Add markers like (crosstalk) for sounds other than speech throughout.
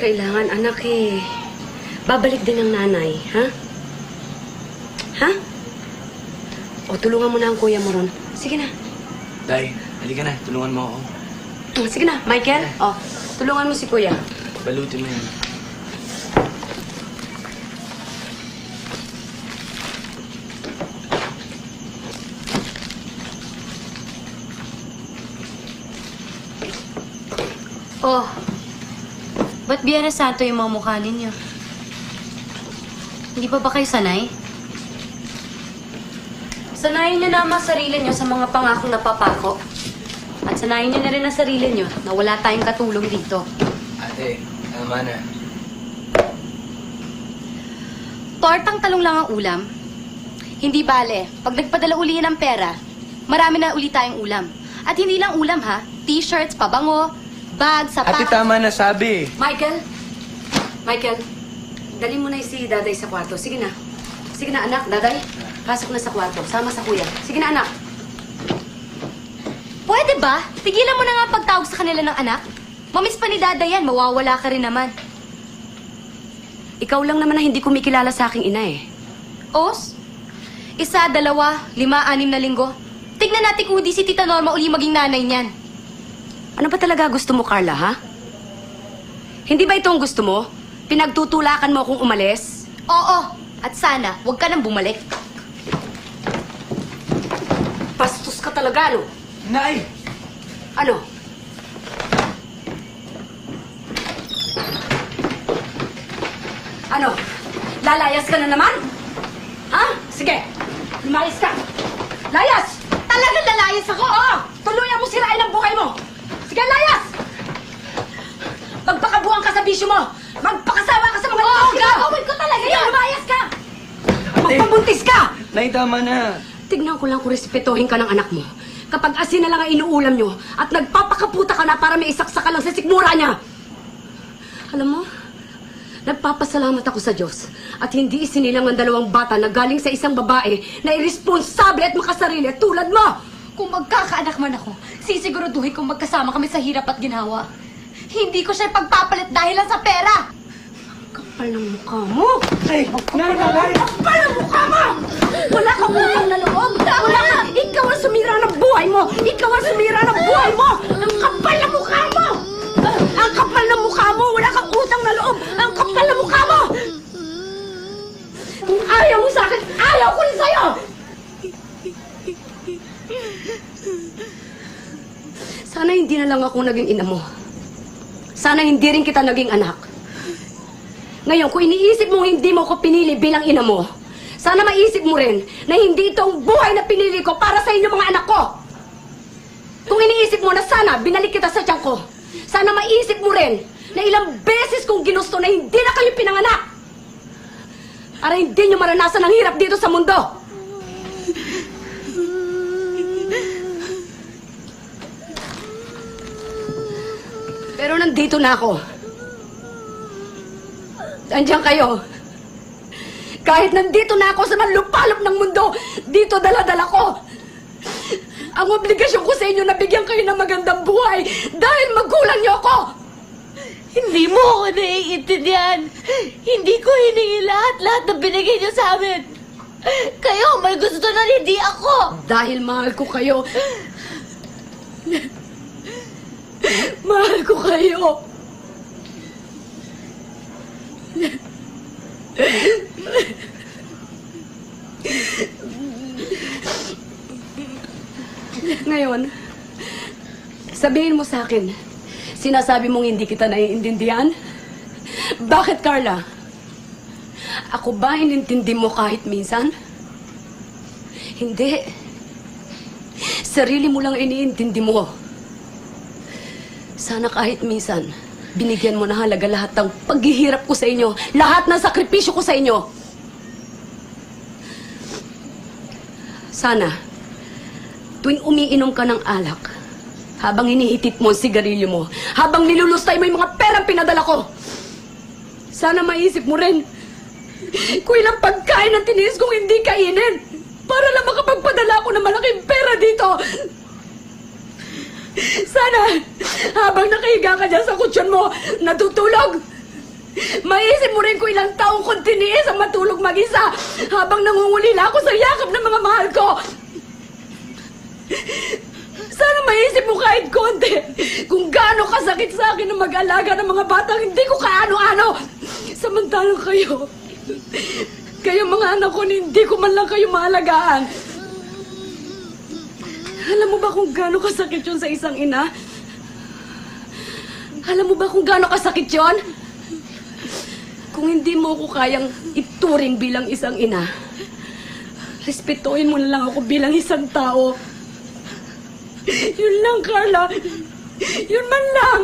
Kailangan, anak eh. Babalik din ang nanay, ha? Ha? O, tulungan mo na ang kuya mo ron. Sige na. Day, halika na. Tulungan mo ako. Mm, Sige na, Michael. O, tulungan mo si kuya. Balutin mo yan. Oh, ba't Biyernes Santo yung mga mukha ninyo? Hindi pa ba kayo sanay? Sanayin niyo na ang mga sarili niyo sa mga pangakong napapako. At sanayin niyo na rin ang sarili niyo na wala tayong katulong dito. Ate, tama na. Tortang talong lang ang ulam. Hindi bale, pag nagpadala uli ng pera, marami na uli tayong ulam. At hindi lang ulam ha, t-shirts, pabango, bag, Ate, sapatos. tama na sabi. Michael! Michael, dali mo na si Daday sa kwarto. Sige na. Sige na, anak. Daday, pasok na sa kwarto. Sama sa kuya. Sige na, anak. Pwede ba? Tigilan mo na nga pagtawag sa kanila ng anak. Mamiss pa ni Dada yan, mawawala ka rin naman. Ikaw lang naman na hindi kumikilala sa aking ina eh. Os? Isa, dalawa, lima, anim na linggo. Tignan natin kung di si Tita Norma uli maging nanay niyan. Ano ba talaga gusto mo, Carla, ha? Hindi ba ito ang gusto mo? Pinagtutulakan mo akong umalis? Oo, at sana, huwag ka nang bumalik. Bastos ka talaga, no? Nay! Ano? Ano? Lalayas ka na naman? Ha? Sige, lumayas ka. Layas! Talagang lalayas ako? Oo! Tuluyan mo sirain ang buhay mo! Sige, layas! Magpakabuang ka sa bisyo mo! Magpakasawa ka sa mga lalaki mo! gagawin ko talaga yan! lumayas ka! Magpabuntis ka! Nay, tama na. Tignan ko lang kung respetuhin ka ng anak mo. Kapag asin na lang ang inuulam nyo at nagpapakaputa ka na para may isaksa ka lang sa sikmura niya. Alam mo, nagpapasalamat ako sa Diyos at hindi isinilang ang dalawang bata na galing sa isang babae na irresponsable at makasarili tulad mo. Kung magkakaanak man ako, sisiguraduhin kong magkasama kami sa hirap at ginawa. Hindi ko siya pagpapalit dahil lang sa pera. Kapal ng mukha mo. Ay, nay, nay! Kapal ng mukha mo! Wala kang utang na loob. Wala ka. Ikaw ang sumira ng buhay mo. Ikaw ang sumira ng buhay mo. Ang kapal ng mukha mo. Ang kapal ng mukha mo. Wala kang utang na loob. Ang kapal ng mukha mo. Kung ayaw mo sa akin, ayaw ko rin sa'yo. Sana hindi na lang ako naging ina mo. Sana hindi rin kita naging anak. Ngayon, kung iniisip mong hindi mo ko pinili bilang ina mo, sana maisip mo rin na hindi ito ang buhay na pinili ko para sa inyo mga anak ko. Kung iniisip mo na sana binalik kita sa tiyan ko, sana maisip mo rin na ilang beses kong ginusto na hindi na kayo pinanganak. Para hindi nyo maranasan ang hirap dito sa mundo. Nandito na ako. Andiyan kayo. Kahit nandito na ako sa manlupalop ng mundo, dito dala-dala ko. Ang obligasyon ko sa inyo na bigyan kayo ng magandang buhay dahil magulang niyo ako. Hindi mo ako naiintindihan. Hindi ko hiningi lahat-lahat na binigay niyo sa amin. Kayo, may gusto na hindi ako. Dahil mahal ko kayo. (laughs) mahal ko kayo. Ngayon, sabihin mo sa akin, sinasabi mong hindi kita naiintindihan? Bakit, Carla? Ako ba inintindi mo kahit minsan? Hindi. Sarili mo lang iniintindi mo. Sana kahit minsan, binigyan mo na halaga lahat ng paghihirap ko sa inyo, lahat ng sakripisyo ko sa inyo. Sana, tuwing umiinom ka ng alak, habang hinihitit mo ang sigarilyo mo, habang nilulustay mo yung mga perang pinadala ko, sana maisip mo rin kung ilang pagkain ang tiniis kong hindi kainin para lang makapagpadala ako ng malaking pera dito. Sana, habang nakahiga ka dyan sa kutsyon mo, natutulog, Maisip mo rin kung ilang taong kong tiniis ang matulog mag-isa habang nangungulila ako sa yakap ng mga mahal ko. Sana maisip mo kahit konti kung gaano kasakit sa akin na mag-alaga ng mga batang hindi ko kaano-ano. Samantalang kayo, kayo mga anak ko, hindi ko man lang kayo maalagaan. Alam mo ba kung gaano kasakit yun sa isang ina? Alam mo ba kung gaano kasakit yun? Kung hindi mo ako kayang ituring bilang isang ina, respetuhin mo na lang ako bilang isang tao. Yun lang, Carla. Yun man lang.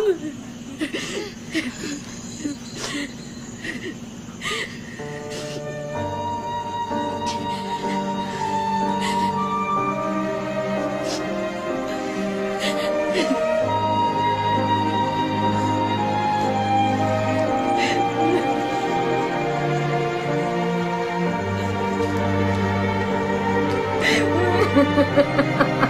哈哈哈哈哈。